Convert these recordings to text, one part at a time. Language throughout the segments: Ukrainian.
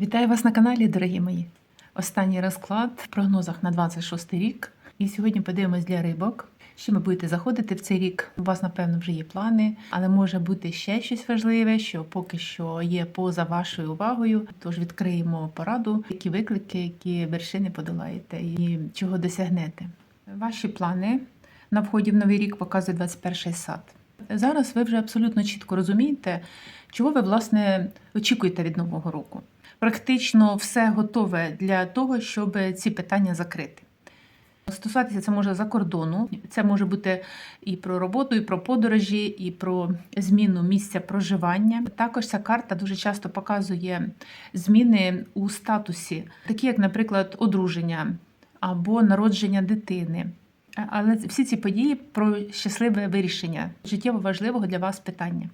Вітаю вас на каналі, дорогі мої. Останній розклад в прогнозах на 26 рік. І сьогодні подивимось для рибок. Що ви будете заходити в цей рік? У вас, напевно, вже є плани, але може бути ще щось важливе, що поки що є поза вашою увагою. Тож відкриємо пораду, які виклики, які вершини подолаєте і чого досягнете. Ваші плани на вході в новий рік показує 21 сад. Зараз ви вже абсолютно чітко розумієте, чого ви власне очікуєте від нового року. Практично все готове для того, щоб ці питання закрити. Стосуватися це може за кордону, це може бути і про роботу, і про подорожі, і про зміну місця проживання. Також ця карта дуже часто показує зміни у статусі, такі як, наприклад, одруження або народження дитини. Але всі ці події про щасливе вирішення життєво важливого для вас питання.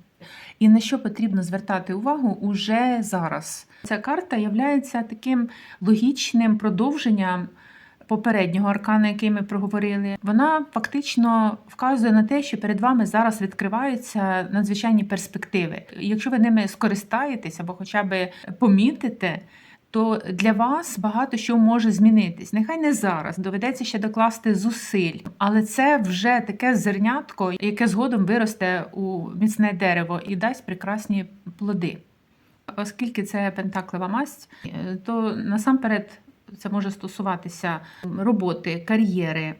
І на що потрібно звертати увагу уже зараз. Ця карта є таким логічним продовженням попереднього аркана, який ми проговорили. Вона фактично вказує на те, що перед вами зараз відкриваються надзвичайні перспективи. Якщо ви ними скористаєтесь або хоча б помітите. То для вас багато що може змінитись. Нехай не зараз доведеться ще докласти зусиль, але це вже таке зернятко, яке згодом виросте у міцне дерево і дасть прекрасні плоди. Оскільки це пентаклева масть, то насамперед це може стосуватися роботи, кар'єри,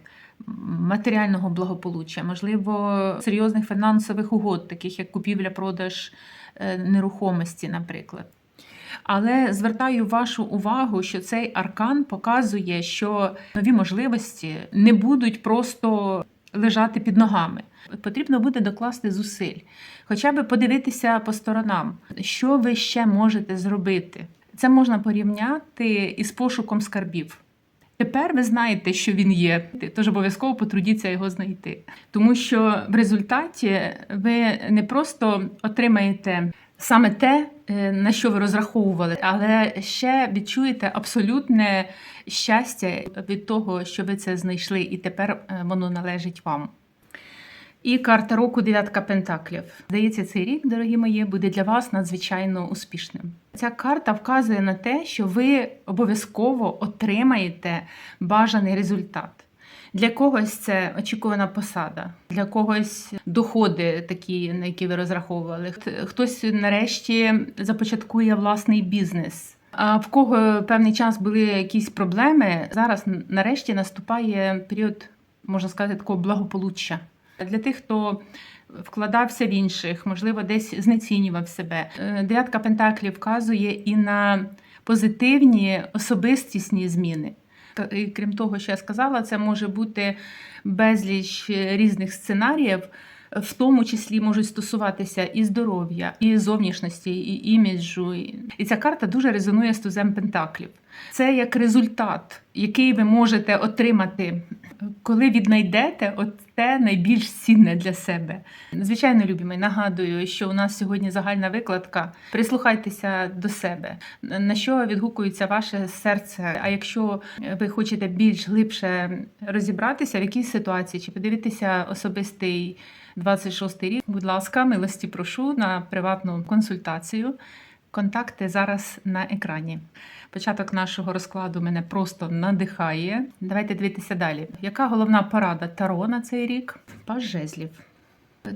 матеріального благополуччя, можливо, серйозних фінансових угод, таких як купівля-продаж нерухомості, наприклад. Але звертаю вашу увагу, що цей аркан показує, що нові можливості не будуть просто лежати під ногами. Потрібно буде докласти зусиль, хоча б подивитися по сторонам, що ви ще можете зробити. Це можна порівняти із пошуком скарбів. Тепер ви знаєте, що він є, тож обов'язково потрудіться його знайти. Тому що в результаті ви не просто отримаєте саме те, на що ви розраховували, але ще відчуєте абсолютне щастя від того, що ви це знайшли, і тепер воно належить вам. І карта року дев'ятка пентаклів. Здається, цей рік, дорогі мої, буде для вас надзвичайно успішним. Ця карта вказує на те, що ви обов'язково отримаєте бажаний результат. Для когось це очікувана посада, для когось доходи, такі, на які ви розраховували. Хтось нарешті започаткує власний бізнес. А в кого певний час були якісь проблеми, зараз нарешті наступає період, можна сказати, такого благополуччя. Для тих, хто вкладався в інших, можливо, десь знецінював себе. Дев'ятка Пентаклів вказує і на позитивні особистісні зміни. І крім того, що я сказала, це може бути безліч різних сценаріїв, в тому числі можуть стосуватися і здоров'я, і зовнішності, і іміджу. І ця карта дуже резонує з тузем Пентаклів. Це як результат, який ви можете отримати, коли віднайдете от те найбільш цінне для себе. Звичайно, любімий, нагадую, що у нас сьогодні загальна викладка. Прислухайтеся до себе, на що відгукується ваше серце. А якщо ви хочете більш глибше розібратися, в якій ситуації, чи подивитися особистий 26 рік, будь ласка, милості прошу на приватну консультацію. Контакти зараз на екрані. Початок нашого розкладу мене просто надихає. Давайте дивитися далі. Яка головна порада Таро на цей рік? Паж жезлів.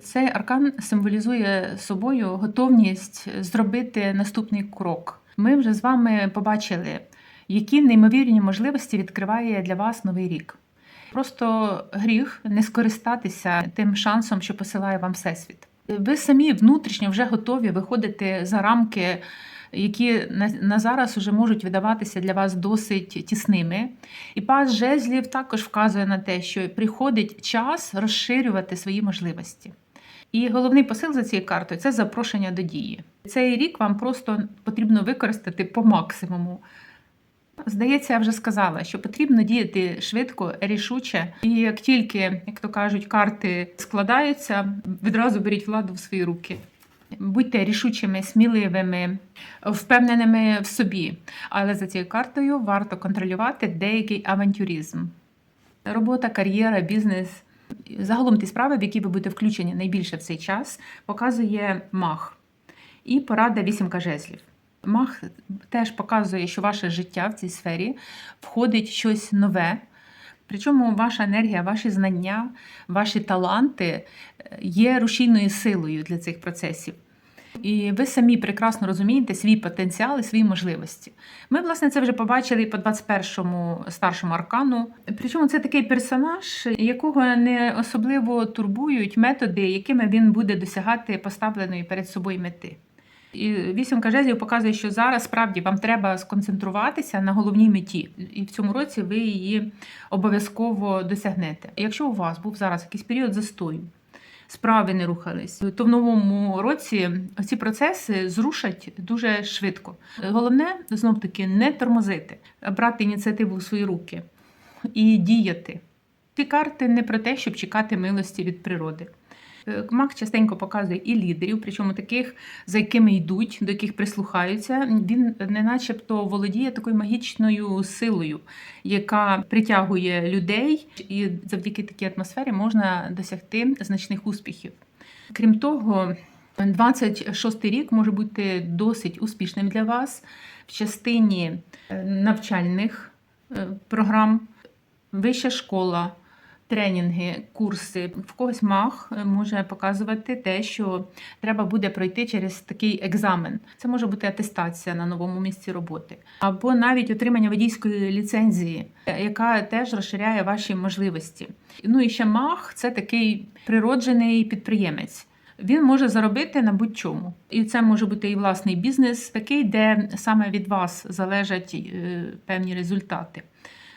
Цей аркан символізує собою готовність зробити наступний крок. Ми вже з вами побачили, які неймовірні можливості відкриває для вас новий рік. Просто гріх не скористатися тим шансом, що посилає вам всесвіт. Ви самі внутрішньо вже готові виходити за рамки, які на зараз вже можуть видаватися для вас досить тісними. І пас жезлів також вказує на те, що приходить час розширювати свої можливості. І головний посил за цією картою це запрошення до дії. Цей рік вам просто потрібно використати по максимуму. Здається, я вже сказала, що потрібно діяти швидко, рішуче, і як тільки, як то кажуть, карти складаються, відразу беріть владу в свої руки. Будьте рішучими, сміливими, впевненими в собі. Але за цією картою варто контролювати деякий авантюризм. Робота, кар'єра, бізнес. Загалом ті справи, в які ви будете включені найбільше в цей час, показує мах. І порада вісімка жезлів. Мах теж показує, що ваше життя в цій сфері входить щось нове. Причому ваша енергія, ваші знання, ваші таланти е, є рушійною силою для цих процесів. І ви самі прекрасно розумієте свій потенціал і свої можливості. Ми, власне, це вже побачили по 21-му старшому аркану. Причому це такий персонаж, якого не особливо турбують методи, якими він буде досягати поставленої перед собою мети. І вісімка жезлів показує, що зараз справді вам треба сконцентруватися на головній меті, і в цьому році ви її обов'язково досягнете. Якщо у вас був зараз якийсь період застою, справи не рухались, то в новому році ці процеси зрушать дуже швидко. Головне знов таки не тормозити, брати ініціативу в свої руки і діяти. Ці карти не про те, щоб чекати милості від природи. Е, Мак частенько показує і лідерів, причому таких, за якими йдуть, до яких прислухаються. Він не начебто володіє такою магічною силою, яка притягує людей, і завдяки такій атмосфері можна досягти значних успіхів. Крім того, 26 рік може бути досить успішним для вас в частині е, навчальних е, програм, вища школа тренінги, курси. В когось мах е, може показувати те, що треба буде пройти через такий екзамен. Це може бути атестація на новому місці роботи, або навіть отримання водійської ліцензії, е, яка теж розширяє ваші можливості. Ну і ще мах це такий природжений підприємець. Він може заробити на будь-чому, і це може бути і власний бізнес, такий, де саме від вас залежать е, певні результати.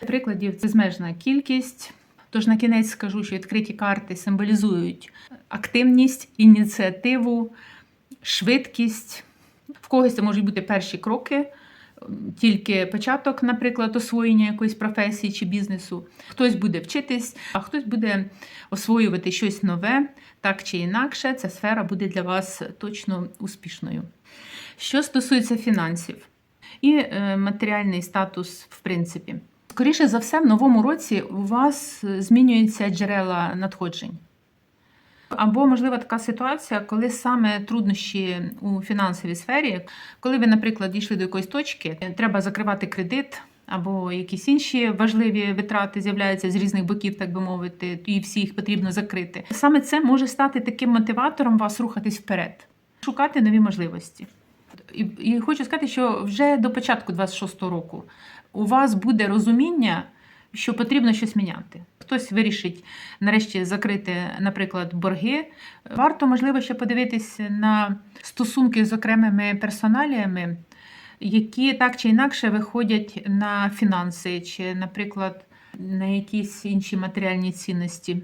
Прикладів це безмежна кількість. Тож на кінець скажу, що відкриті карти символізують активність, ініціативу, швидкість. В когось це можуть бути перші кроки, тільки початок, наприклад, освоєння якоїсь професії чи бізнесу. Хтось буде вчитись, а хтось буде освоювати щось нове, так чи інакше, ця сфера буде для вас точно успішною. Що стосується фінансів і е, матеріальний статус, в принципі. Скоріше за все, в новому році у вас змінюються джерела надходжень. Або, можливо, така ситуація, коли саме труднощі у фінансовій сфері, коли ви, наприклад, дійшли до якоїсь точки, треба закривати кредит, або якісь інші важливі витрати з'являються з різних боків, так би мовити, і всі їх потрібно закрити. Саме це може стати таким мотиватором вас рухатись вперед, шукати нові можливості. І, і хочу сказати, що вже до початку 26-го року у вас буде розуміння, що потрібно щось міняти. Хтось вирішить нарешті закрити, наприклад, борги. Варто, можливо, ще подивитися на стосунки з окремими персоналіями, які так чи інакше виходять на фінанси, чи, наприклад, на якісь інші матеріальні цінності.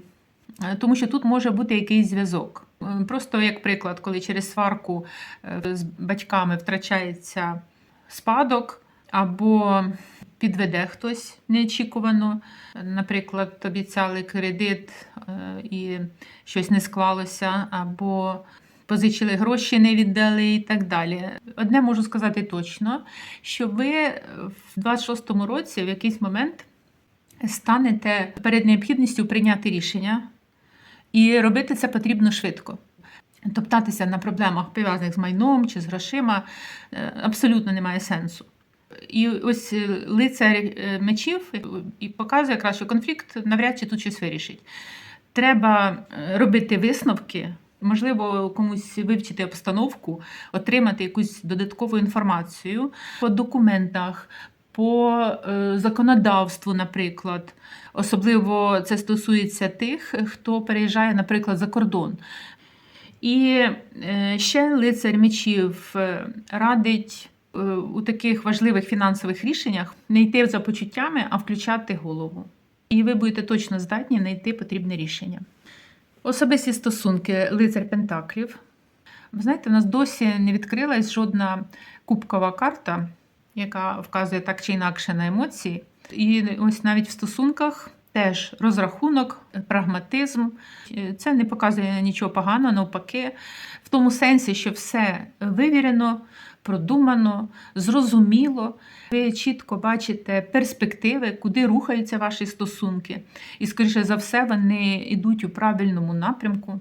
Тому що тут може бути якийсь зв'язок. Просто як приклад, коли через сварку е, з батьками втрачається спадок, або підведе хтось неочікувано. Наприклад, обіцяли кредит е, і щось не склалося, або позичили гроші, не віддали і так далі. Одне можу сказати точно, що ви в 26-му році в якийсь момент станете перед необхідністю прийняти рішення, і робити це потрібно швидко. Топтатися на проблемах, пов'язаних з майном чи з грошима, е, абсолютно немає сенсу. І ось е, лицар е, мечів і показує якраз, що конфлікт навряд чи тут щось вирішить. Треба е, робити висновки, можливо, комусь вивчити обстановку, отримати якусь додаткову інформацію по документах. По законодавству, наприклад, особливо це стосується тих, хто переїжджає, наприклад, за кордон. І ще лицар мечів радить Е, у таких важливих фінансових рішеннях не йти за почуттями, а включати голову. І ви будете точно здатні знайти потрібне рішення. Особисті стосунки лицар Пентаклів. Ви знаєте, в нас досі не відкрилась жодна кубкова карта, яка вказує так чи інакше на емоції. І ось навіть в стосунках теж розрахунок, прагматизм. Це не показує нічого поганого, навпаки, в тому сенсі, що все вивірено, продумано, зрозуміло. Ви чітко бачите перспективи, куди рухаються ваші стосунки. І, скоріше за все, вони йдуть у правильному напрямку.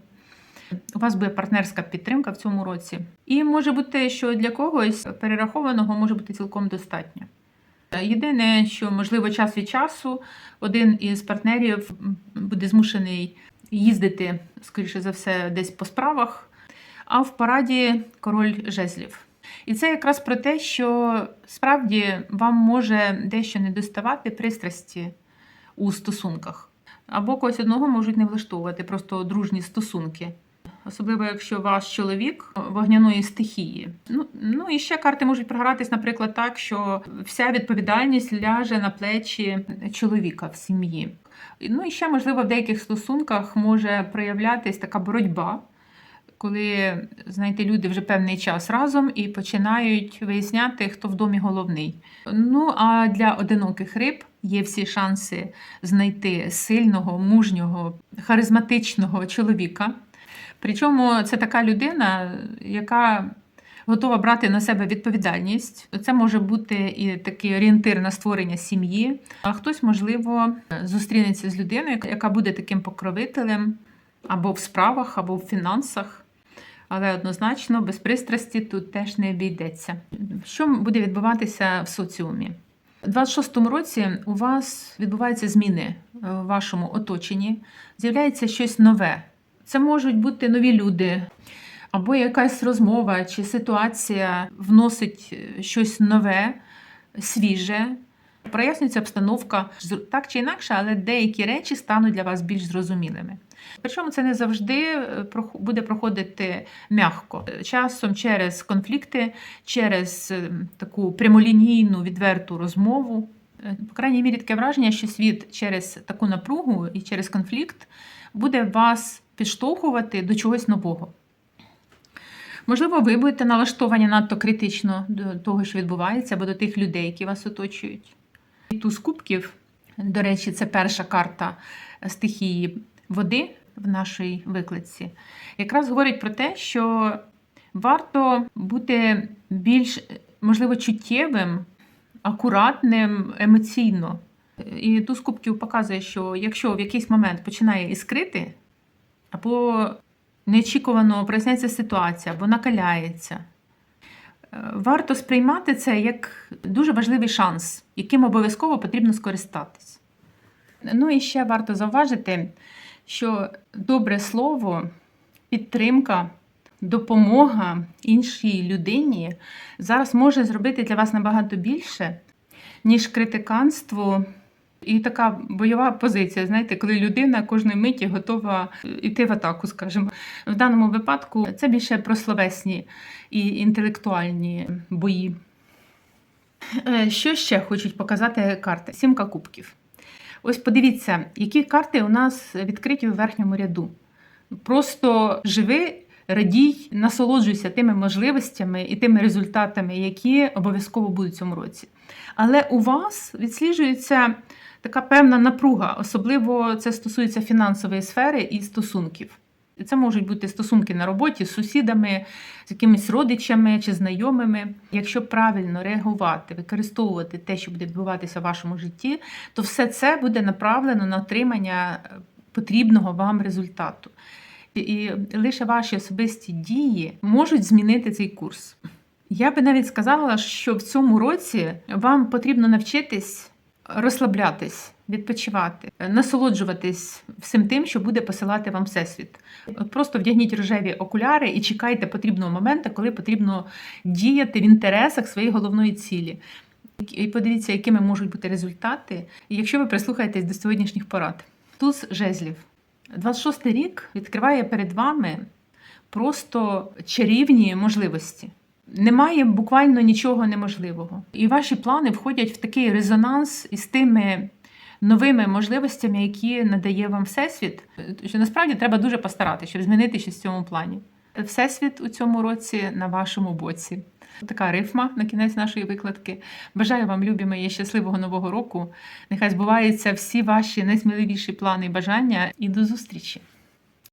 У вас буде партнерська підтримка в цьому році. І може бути, що для когось перерахованого може бути цілком достатньо. Єдине, що можливо час від часу один із партнерів буде змушений їздити, скоріше за все, десь по справах, а в параді король жезлів. І це якраз про те, що справді вам може дещо не доставати пристрасті у стосунках. Або когось одного можуть не влаштовувати, просто дружні стосунки. Особливо, якщо ваш чоловік вогняної стихії. Ну, ну і ще карти можуть програтись, наприклад, так, що вся відповідальність ляже на плечі чоловіка в сім'ї. Ну і ще, можливо, в деяких стосунках може проявлятись така боротьба, коли, знаєте, люди вже певний час разом і починають виясняти, хто в домі головний. Ну а для одиноких риб є всі шанси знайти сильного, мужнього, харизматичного чоловіка. Причому це така людина, яка готова брати на себе відповідальність. Це може бути і такий орієнтир на створення сім'ї. А хтось, можливо, зустрінеться з людиною, яка буде таким покровителем або в справах, або в фінансах. Але однозначно без пристрасті тут теж не обійдеться. Що буде відбуватися в соціумі? У 26-му році у вас відбуваються зміни е, в вашому оточенні, з'являється щось нове. Це можуть бути нові люди, або якась розмова чи ситуація вносить е, щось нове, свіже. Прояснюється обстановка так чи інакше, але деякі речі стануть для вас більш зрозумілими. Причому це не завжди е, буде проходити м'ягко. Часом через конфлікти, через е, таку прямолінійну відверту розмову. Е, По крайній мірі таке враження, що світ через таку напругу і через конфлікт буде вас підштовхувати до чогось нового. Можливо, ви будете налаштовані надто критично до того, що відбувається, або до тих людей, які вас оточують. Туз кубків, до речі, це перша карта стихії води в нашій виклиці, якраз говорить про те, що варто бути більш, можливо, чуттєвим, акуратним емоційно. І туз кубків показує, що якщо в якийсь момент починає іскрити, або неочікувано проясняється ситуація, або накаляється, варто сприймати це як дуже важливий шанс, яким обов'язково потрібно скористатись. Ну і ще варто зауважити, що добре слово, підтримка, допомога іншій людині зараз може зробити для вас набагато більше, ніж критиканство і така бойова позиція. Знаєте, коли людина кожної миті готова йти в атаку, скажімо. В даному випадку це більше про словесні і інтелектуальні бої. Е, Що ще хочуть показати карти? Сімка кубків. Ось подивіться, які карти у нас відкриті у верхньому ряду. Просто живи, радій, насолоджуйся тими можливостями і тими результатами, які обов'язково будуть в цьому році. Але у вас відсліджується така певна напруга, особливо це стосується фінансової сфери і стосунків. І Це можуть бути стосунки на роботі з сусідами, з якимись родичами чи знайомими. Якщо правильно реагувати, використовувати те, що буде відбуватися в вашому житті, то все це буде направлено на отримання е, потрібного вам результату. І- І лише ваші особисті дії можуть змінити цей курс. Я би навіть сказала, що в цьому році вам потрібно навчитись розслаблятись, відпочивати, насолоджуватись всім тим, що буде посилати вам всесвіт. Просто вдягніть рожеві окуляри і чекайте потрібного моменту, коли потрібно діяти в інтересах своєї головної цілі. І подивіться, якими можуть бути результати, якщо ви прислухаєтесь до сьогоднішніх порад. Туз жезлів. 26 рік відкриває перед вами просто чарівні можливості. Немає буквально нічого неможливого. І ваші плани входять в такий резонанс із тими новими можливостями, які надає вам Всесвіт. Що насправді треба дуже постаратися, щоб змінити щось в цьому плані. Всесвіт у цьому році на вашому боці. Така рифма на кінець нашої викладки. Бажаю вам, любі мої, щасливого нового року. Нехай збуваються всі ваші найсміливіші плани і бажання. І до зустрічі!